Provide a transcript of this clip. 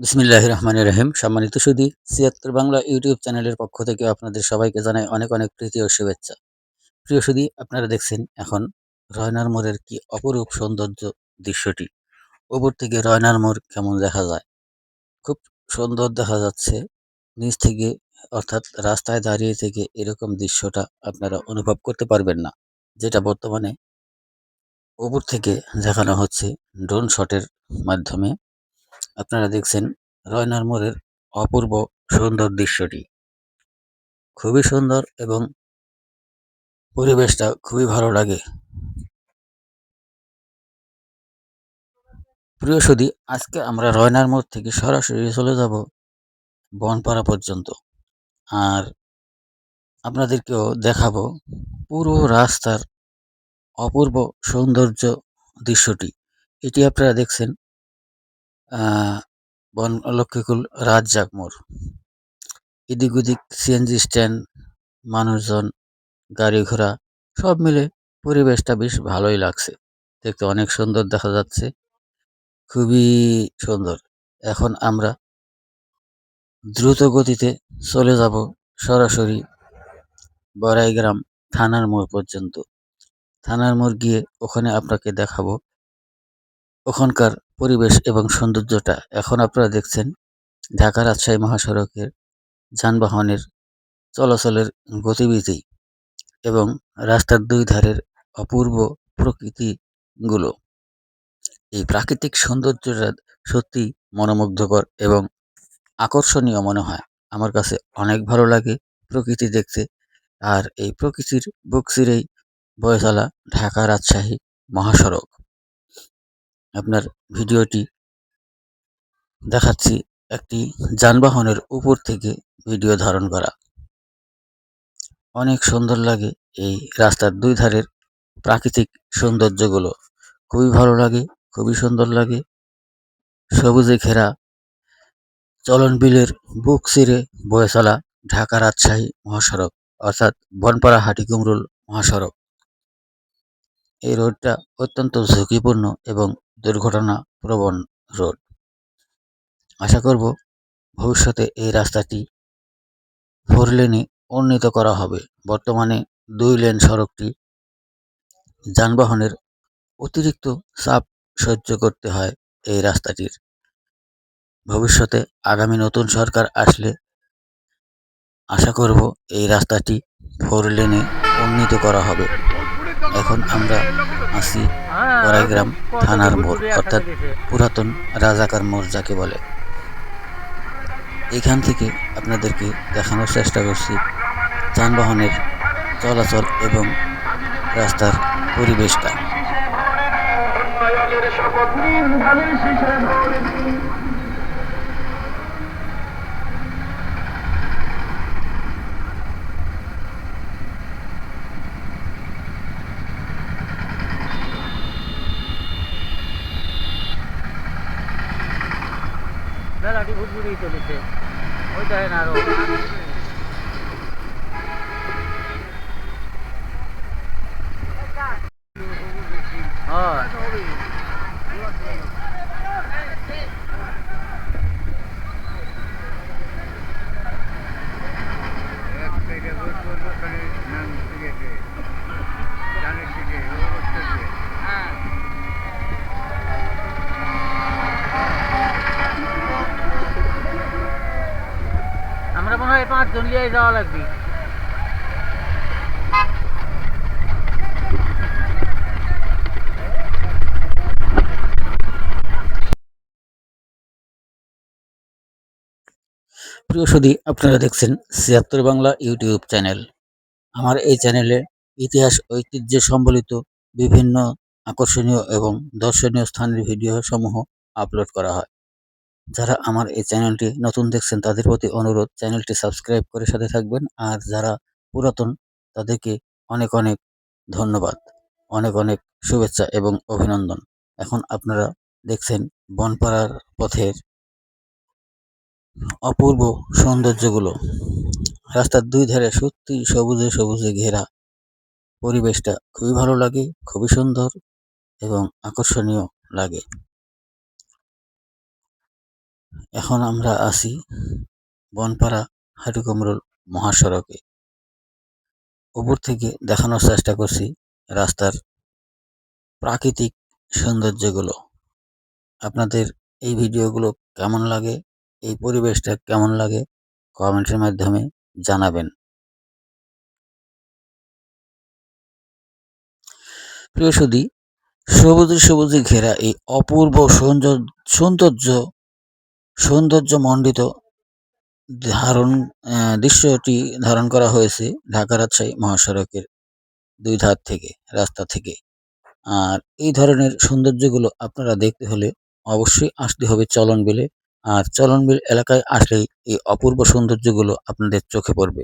বিসমিল্লাহ রহমান রহিম। সম্মানিত সুদী ছিয়াত্তর বাংলা ইউটিউব চ্যানেলের পক্ষ থেকে আপনাদের সবাইকে জানাই অনেক অনেক প্রীতি ও শুভেচ্ছা। প্রিয় সুদী আপনারা দেখছেন এখন রয়নার মোড়ের কি অপরূপ সৌন্দর্য দৃশ্যটি। ওপর থেকে রয়নার মোড় কেমন দেখা যায়? খুব সুন্দর দেখা যাচ্ছে। নিচ থেকে, অর্থাৎ রাস্তায় দাঁড়িয়ে থেকে এরকম দৃশ্যটা আপনারা অনুভব করতে পারবেন না। যেটা বর্তমানে ওপর থেকে দেখানো হচ্ছে ড্রোন শটের মাধ্যমে। আপনারা দেখছেন রয়নার মোড়ের অপূর্ব সুন্দর দৃশ্যটি। খুবই সুন্দর এবং পরিবেশটা খুবই ভালো লাগে। প্রিয় সুদী আজকে আমরা রয়নার মোড় থেকে সরাসরি চলে যাব বনপাড়া পর্যন্ত। আর আপনাদেরকেও দেখাবো পুরো রাস্তার অপূর্ব সৌন্দর্য দৃশ্যটি। এটি আপনারা দেখছেন বন লক্ষ্মীকুল রাজ্জাক মোড় এদিক ওদিক সিএনজি স্ট্যান্ড মানুষজন, গাড়ি ঘোড়া, সব মিলে পরিবেশটা বেশ ভালোই লাগছে। দেখতে অনেক সুন্দর দেখা যাচ্ছে। খুবই সুন্দর। এখন আমরা দ্রুত গতিতে চলে যাব সরাসরি বড়াইগ্রাম থানার মোড় পর্যন্ত। থানার মোড় গিয়ে ওখানে আপনাকে দেখাবো ওখানকার পরিবেশ এবং সৌন্দর্যটা এখন আপনারা দেখছেন ঢাকা রাজশাহী মহাসড়কের যানবাহনের চলাচলের গতিবিধি এবং রাস্তার দুই ধারের অপূর্ব প্রকৃতিগুলো। এই প্রাকৃতিক সৌন্দর্যটা সত্যি মনোমুগ্ধকর এবং আকর্ষণীয় মনে হয়। আমার কাছে অনেক ভালো লাগে প্রকৃতি দেখতে। আর এই প্রকৃতির বুক চিরেই বয়ে চলা ঢাকা রাজশাহী মহাসড়ক। আপনার ভিডিওটি দেখাচ্ছি একটি যানবাহনের উপর থেকে ভিডিও ধারণ করা। অনেক সুন্দর লাগে এই রাস্তার দুই ধারের প্রাকৃতিক সৌন্দর্যগুলো। খুবই ভালো লাগে, খুবই সুন্দর লাগে। সবুজে ঘেরা চলন বিলের বুক চিরে বয়ে চলা ঢাকা রাজশাহী মহাসড়ক, অর্থাৎ বনপাড়া হাটিকুমরুল মহাসড়ক। এই রোডটা অত্যন্ত ঝুঁকিপূর্ণ এবং দুর্ঘটনা প্রবণ রোড। আশা করব ভবিষ্যতে এই রাস্তাটি ফোর লেনে উন্নীত করা হবে। বর্তমানে দুই লেন সড়কটি যানবাহনের অতিরিক্ত চাপ সহ্য করতে হয় এই রাস্তাটির। ভবিষ্যতে আগামী নতুন সরকার আসলে আশা করব এই রাস্তাটি ফোর লেনে উন্নীত করা হবে। এখন আমরা আছি বড়াইগ্রাম থানার মোড়, অর্থাৎ পুরাতন রাজাকার মোড় যাকে বলে। এখান থেকে আপনাদেরকে দেখানোর চেষ্টা করছি যানবাহনের চলাচল এবং রাস্তার পরিবেশটা। মেলাটি ভুটভুটি চলেছে। ওই না আরও আমরা মনে হয়, পাঁচজন নিয়ে যাওয়া লাগবে। প্রিয় সুদী আপনারা দেখছেন ছিয়াত্তর বাংলা ইউটিউব চ্যানেল। আমার এই চ্যানেলে ইতিহাস, ঐতিহ্য সম্বলিত বিভিন্ন আকর্ষণীয় এবং দর্শনীয় স্থানের ভিডিও সমূহ আপলোড করা হয়। যারা আমার এই চ্যানেলটি নতুন দেখছেন, তাদের প্রতি অনুরোধ, চ্যানেলটি সাবস্ক্রাইব করে সাথে থাকবেন। আর যারা পুরাতন, তাদেরকে অনেক অনেক ধন্যবাদ। অনেক অনেক শুভেচ্ছা এবং অভিনন্দন। এখন আপনারা দেখছেন বনপাড়ার পথের অপূর্ব সৌন্দর্যগুলো। রাস্তার দুই ধারে সত্যি সবুজে সবুজে ঘেরা পরিবেশটা খুবই ভালো লাগে, খুবই সুন্দর এবং আকর্ষণীয় লাগে। এখন আমরা আছি বনপাড়া হাটিকুমরুল মহাসড়কে। উপর থেকে দেখানোর চেষ্টা করছি রাস্তার প্রাকৃতিক সৌন্দর্যগুলো। আপনাদের এই ভিডিওগুলো কেমন লাগে, এই পরিবেশটা কেমন লাগে, কমেন্টের মাধ্যমে জানাবেন। প্রিয় সুদী সবুজে সবুজে ঘেরা এই অপূর্ব সৌন্দর্য সৌন্দর্য মণ্ডিত ধারণ দৃশ্যটি ধারণ করা হয়েছে ঢাকা রাজশাহী মহাসড়কের দুই ধার থেকে, রাস্তা থেকে। আর এই ধরনের সৌন্দর্যগুলো আপনারা দেখতে হলে অবশ্যই আসতে হবে চলন বিলে আর চলন বিল এলাকায় আসলেই এই অপূর্ব সৌন্দর্যগুলো আপনাদের চোখে পড়বে।